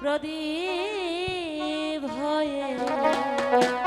প্রদীপ হয়ে থাকব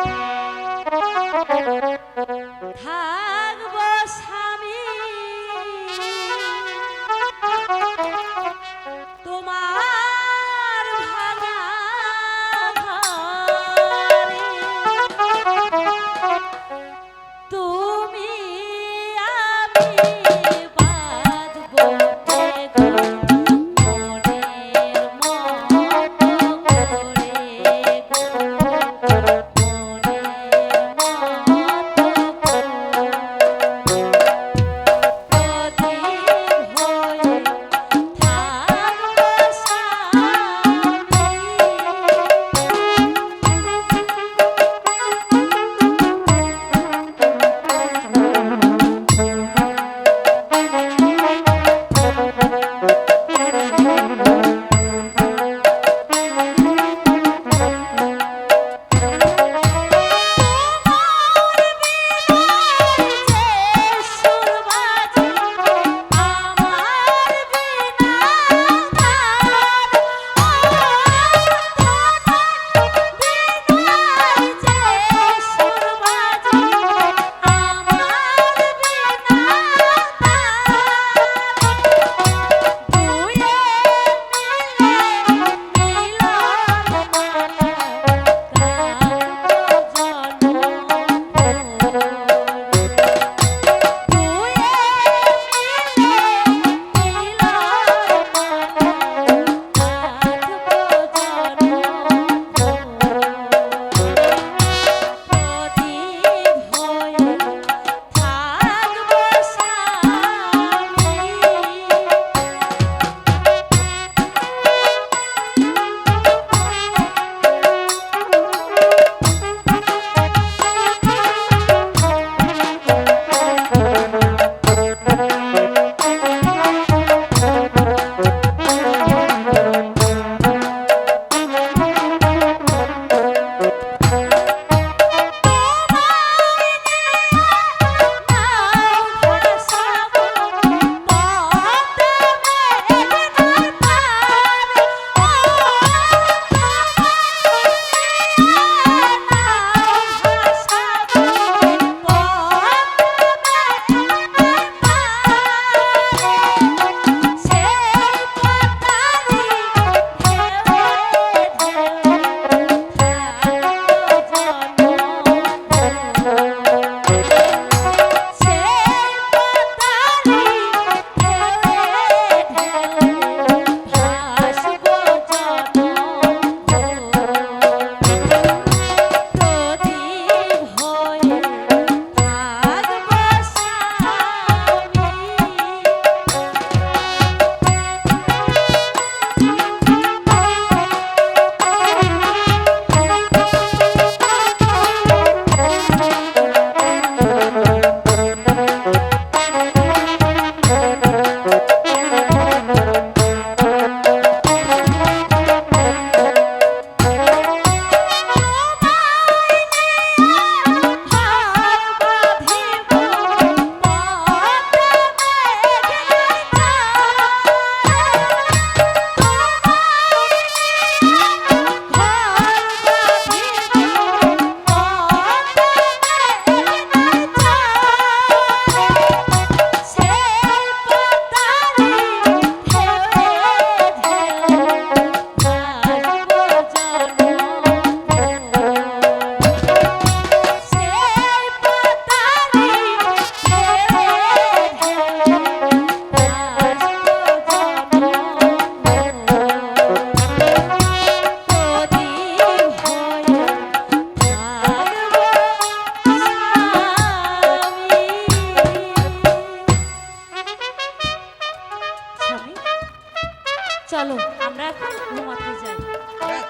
চলো আমরা এখন ঘুমাতে যাই। হ্যাঁ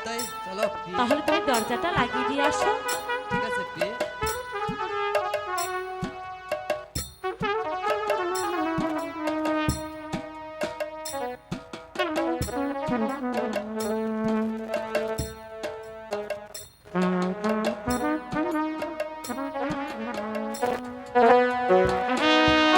তাহলে তুমি দরজাটা লাগিয়ে দিয়ে আসো।